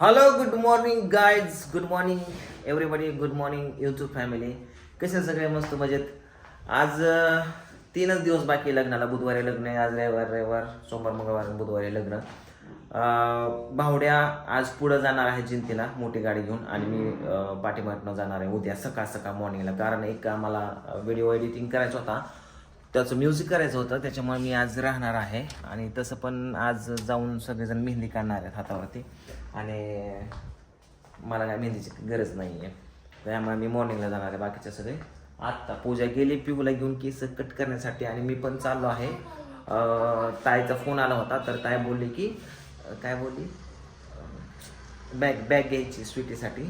Hello good morning guys good morning everybody good morning YouTube family कसे सगळे? मस्त मजेत. आज तीनच दिवस बाकी लग्नाला. बुधवारी लग्न आहे आज रविवार रविवार सोमवार मंगळवार बुधवारी लग्न. भावड्या आज पुढं जाणार आहे जिंतीला मोठी गाडी घेऊन. आणि मी अं, पाठीमागनं जाणार आहे उद्या सकाळ सकाळ मॉर्निंगला कारण एक आम्हाला व्हिडिओ एडिटिंग करायचा होता. त्याचं म्युझिक करायचं होतं. त्याच्यामुळे मी आज राहणार आहे. आणि तसं पण आज जाऊन सगळेजण मेहंदी काढणार आहेत हातावरती. आणि मला काय मेहंदीची गरज नाही आहे त्यामुळे मी मॉर्निंगला जाणार आहे बाकीचे सगळे. आत्ता पूजा गेली पिऊला घेऊन केस कट करण्यासाठी. आणि मी पण चाललो आहे. ताईचा फोन आला होता. तर ताई बोलली की काय बोलली? बॅग बॅग घ्यायची स्वीटीसाठी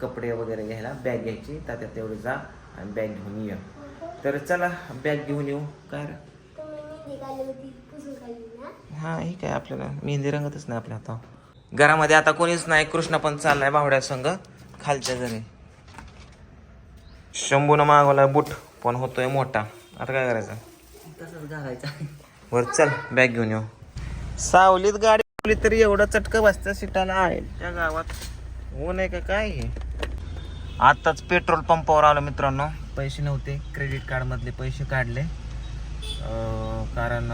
कपडे वगैरे घ्यायला बॅग घ्यायची. तर त्यात तेवढे जा आणि बॅग घेऊन ये. तर चला बॅग घेऊन येऊ. काय हा हे काय आपल्याला? मेहंदी रंगतच नाही आपल्या हाता घरामध्ये आता कोणीच नाही. कृष्ण पण चाललाय बावड्या संघ खालच्या घरी. शंभून मागवलाय बूट पण होतोय मोठा. आता काय करायचं? तसंच घालायचं. वर चल बॅग घेऊन येऊ. सावलीत गाडी लावली तरी एवढं चटकं बसतं सीटाला आहे. त्या गावात ऊन आहे का काय हे? आत्ताच पेट्रोल पंपावर आलो मित्रांनो. पैसे नव्हते क्रेडिट कार्डमधले पैसे काढले. कारण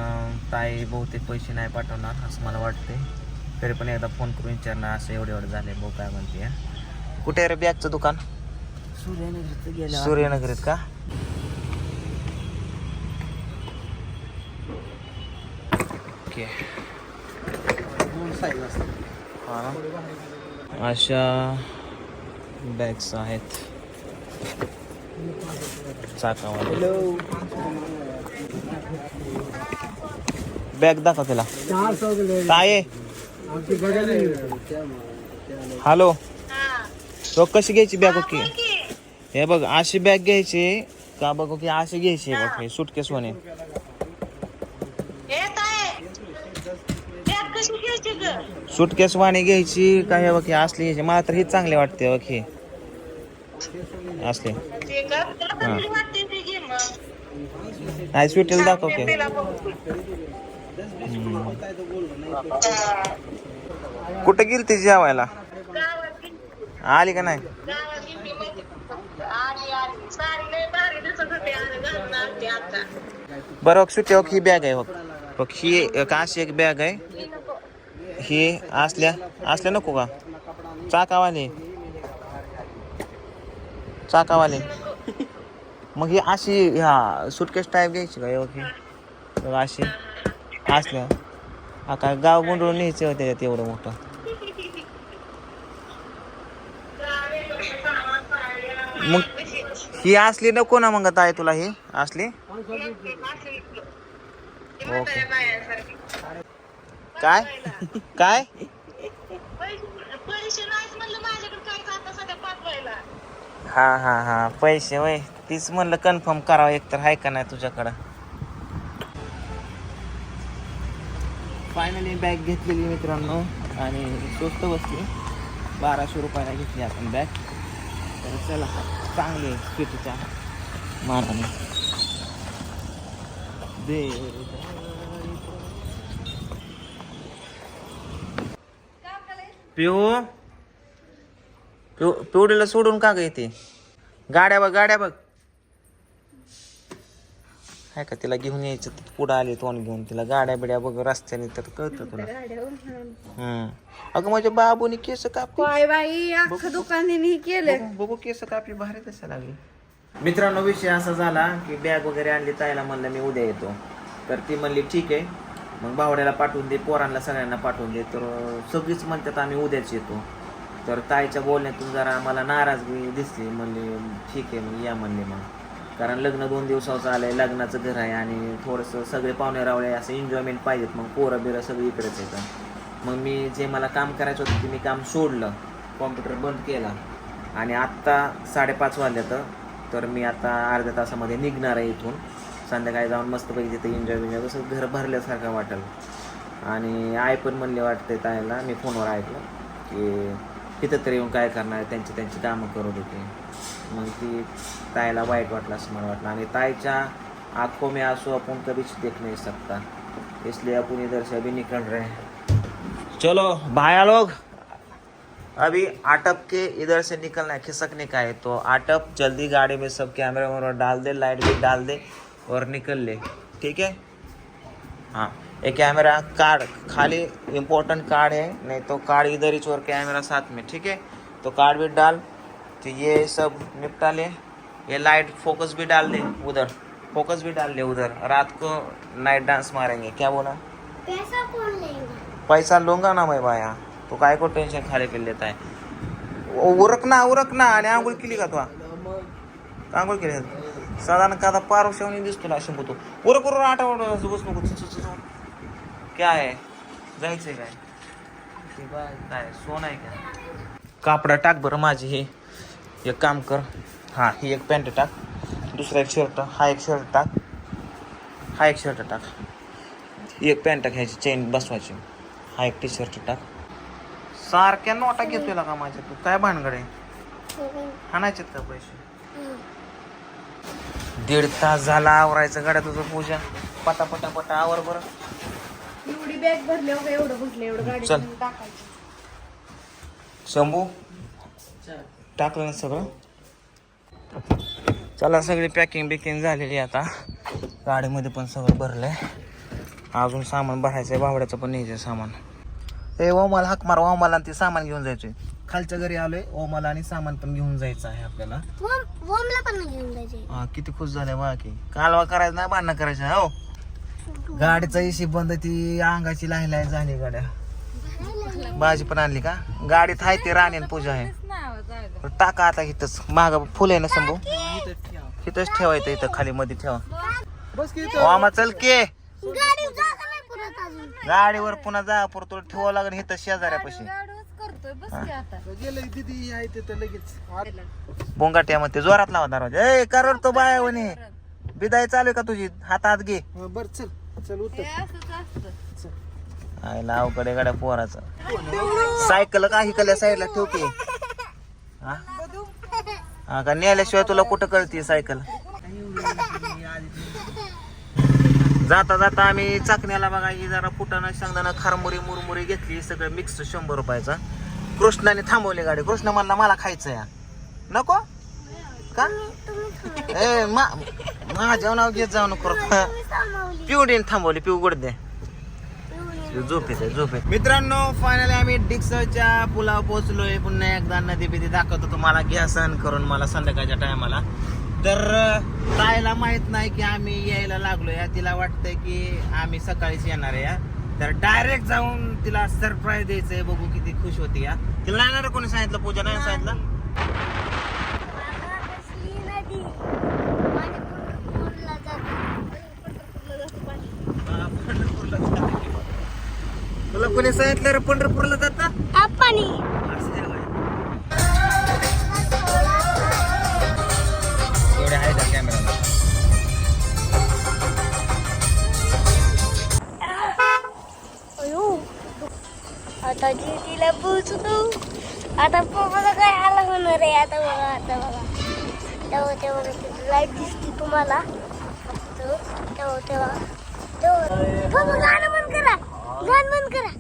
ताई बहुतेक पैसे नाही पाठवणार असं मला वाटते तरी पण एकदा फोन करून विचारणार असं एवढे एवढे झाले भाऊ काय म्हणते? कुठे आहे रे बॅगचं दुकान? सूर्यनगरचं गेलं सूर्यनगरीत का? ओके. हा? अशा बॅग्स आहेत. बॅग दाखव त्याला. काय हॅलो तो कशी घ्यायची बॅग ओके? हे बघ अशी बॅग घ्यायची का बघ की अशी घ्यायची बघ हे सुटकेस सुटकेस वाणी घ्यायची का हे बघ हे असली घ्यायची. मला तर ही चांगली वाटते बघ हे. असले. नाही स्वीटेल दाखव की. कुठं गेली ती जेवायला? आली का नाही? बरं बघ ही बॅग आहे बघ. बघ ही एक अशी एक बॅग आहे. ही असल्या असल्या नको का? चाकावाले. चाकावाले. मग ही अशी ह्या सुटकेस टाईप घ्यायची का? बघ अशी. असल्या. हा काय गाव गुंडळून न्यायचं होतं त्याच्यात एवढं मोठं. मग ही असली नको ना मग ताई तुला ही? असली. ओके. काय? काय? हा हा हा. पैसे वय. तीच म्हणलं कन्फर्म करावं एक तर आहे का नाही तुझ्याकडं? फायनली बॅग घेतलेली मित्रांनो. आणि स्वस्त बसली बाराशे रुपयाला घेतली आपण बॅग तर चला चांगली आहे स्वीटच्या मानाने दे. पिऊ? पिऊ पिवडीला सोडून का ग येते गाड्या बघ गाड्या बघ. आहे का तिला घेऊन यायचं पुढं आले तोंड घेऊन? तिला गाड्या बिड्या बघ रस्त्याने तर कळतं तुला. हम्म. अगं माझ्या बाबूने केस कापली. काय बाई अख्खं दुकानाने केलं बघू केस कापली भारी तसं लागली. मित्रांनो विषय असा झाला की बॅग वगैरे आणली ताईला म्हणलं मी उद्या येतो. तर ती म्हणली ठीक आहे. मग भावड्याला पाठवून दे पोरांना सगळ्यांना पाठवून दे. तर सगळीच म्हणतात आम्ही उद्याच येतो. तर ताईच्या बोलण्यातून जरा आम्हाला नाराजगी दिसली. म्हणली ठीक आहे मग या म्हणले मग. कारण लग्न दोन दिवसाचं आलं आहे लग्नाचं घर आहे आणि थोडंसं सगळे पाहुणे रावळे असं एन्जॉयमेंट पाहिजेत. मग पोरं बिरं सगळी इकडेच येतं मग मी जे मला काम करायचं होतं ते मी काम सोडलं. कॉम्प्युटर बंद केला. आणि आत्ता साडेपाच वाजल्यात. तर मी आता अर्ध्या तासामध्ये निघणार आहे इथून. संध्याकाळी जाऊन मस्तपैकी तिथे एन्जॉय बिन्जॉय कसं घर भरल्यासारखं वाटेल. आणि आई पण म्हणले वाटते ताईला मी फोनवर ऐकलं की तिथं तरी येऊन काय करणार त्यांची त्यांची कामं करत होते. मग ती ताईला वाईट वाटलं असं मला वाटलं. आणि ताईच्या आंखों में आंसू अपन कभी देख नहीं सकता इसलिए अपन इधर से अभी निकल रहे हैं. चलो भाया लोग अभी आटप के इधर से निकलना है खिसकने का है तो आटप जल्दी गाड़ी में सब कैमरा वैमरा डाल दे लाइट भी डाल दे. और निकल ले। ठीक है? हाँ। ये कैमरा कार्ड खाली इम्पोर्टेंट कार्ड है नहीं तो कार्ड इधर ही और कैमरा साथ में ठीक है? तो कार्ड भी डाल तो ये सब निपटा ले। ये लाइट फोकस भी डाल दे उधर। फोकस भी डाल दे उधर। रात को नाइट डांस मारेंगे क्या बोला? पैसा कौन लेगा? पैसा लूँगा ना मैं भाया। तो काय को टेंशन खाली कर लेता है? उ- उरक ना उरक ना आणि आंघोळ केली का तू। आंघोळ केली साधारण का आता पार शेवणी दिसतो ना शंभू बरं उरक आठवड बस नको काय आहे? जायचंय काय? ते काय सोन आहे का? कापडा टाक बरं माझी हे. एक काम कर. हां ही एक पॅन्ट टाक. दुसरा एक शर्ट हा एक शर्ट टाक. हा एक शर्ट टाक. एक पॅन्ट घ्यायची चेन बसवायची. हा एक टी शर्ट टाक. सारख्या नोटा घेतोय का माझ्या तू? काय भानगड आहे? आणायचेत का पैसे? दीड तास झाला आवरायचं गाड्या तुझं पूजा. पटा पटा पटा आवर बरं. एवढी बॅग भरली हो एवढं भरलं एवढं गाडी चल. टाकायचं. शंभू टाकलं ना सगळं? चला सगळी पॅकिंग बिकिंग झालेली आहे आता. गाडीमध्ये पण सगळं भरलंय. अजून सामान भरायचं आहे बावड्याचं पण न्यायचं सामान. ए ओमाला हाक मार ओमाला आणि ते सामान घेऊन जायचंय. खालच्या घरी आलोय ओमाला आणि सामान पण घेऊन जायचं आहे आपल्याला. वोम वोमला पण घेऊन जायचे. हा किती खुश झाले बघा की. कालवा करायचं नाही भांडणं करायचं हो. गाडीचा एसी बंद ती अंगाची लाही लाही झाली गाड्या. भाजी पण आणली का? गाडीत आहे ते राणी आणि पूजा आहे. टाका आता इथंच. माग फुल आहे ना शंभू इथंच ठेवायचं इथं खाली मध्ये ठेवा. मामा चल के. गाडी जागा नाही पुरत अजून. गाडीवर पुन्हा जा पुरं तुला ठेवावं लागेल इथं शेजाऱ्यापाशी. करतोय बस की आता. बोंगाट्या मध्ये जोरात लावा दरवाजा. ए कर तो बाय म्हणे बिदाय चालू आहे का तुझी? हातात घे. बर चल चल उतर. हे असंच असतं. आयला अवकडे गाड्या पोराचं. सायकल का हिकल्या साईडला ठेव की हा? हा का नेल्याशिवाय तुला कुठं कळते सायकल? जाता जाता आम्ही चाकण्याला बघा ही जरा फुटाणं शेंगदाणा खारमुरी मुरमुरी घेतली सगळं मिक्स शंभर रुपयाचा. कृष्णाने थांबवली गाडी. कृष्ण म्हणला मला खायचं या. नको? का? ए मा माझ्या नाव घेत जाऊ नको पिवडीने थांबवली पिऊ गुड दे. झोपेत आहे झोपेत मित्रांनो फायनली आम्ही डिक्सच्या पुलावर पोहोचलोय. पुन्हा एकदा नदी बिदी दाखवतो तुम्हाला. घ्या सहन करून मला संध्याकाळच्या टायमाला तर अं, ताईला माहीत नाही की आम्ही यायला लागलोय. तिला वाटतंय की आम्ही सकाळीच येणार आहे या. तर डायरेक्ट जाऊन तिला सरप्राईज द्यायचंय. बघू किती खुश होती या. तिला नाही ना रे कोणी सांगितलं? पूजा नाही सांगितलं? कसली नदी पाणी पंढरपूरला जातं. तुला कोणी सांगितलं रे पंढरपूरला जाता? तिला पोचलो आता पप्पाला काय आला होणार आहे. आता बघा आता बघा. तेव्हा तेव्हा लाइट दिसते तुम्हाला. तेव्हा तेव्हा. तेव्हा. गाणं बंद करा. गाणं करा.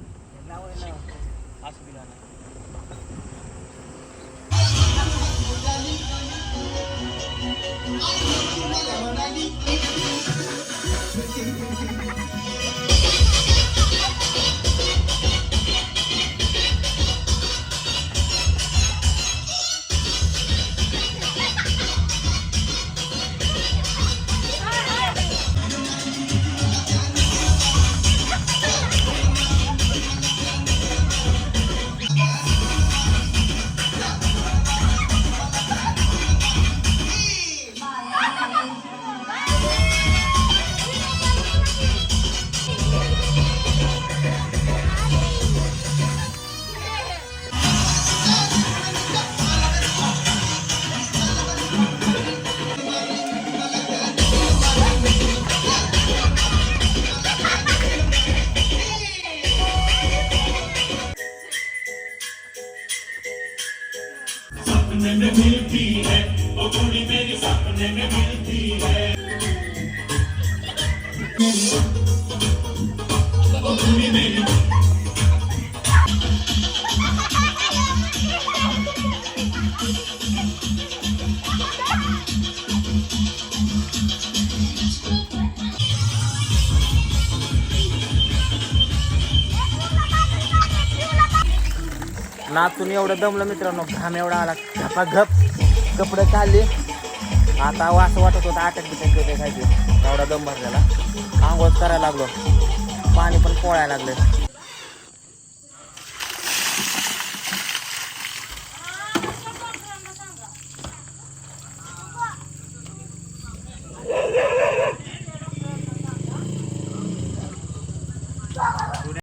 नाचून एवढं दमलं मित्रांनो घाम एवढा आला. घपाघप कपडे काढले आता असं वाटत होतं आटक बिटक गेले एवढा दम भरलेला. आंघोळ करायला लागलो. पाणी पण पोळायला लागलं.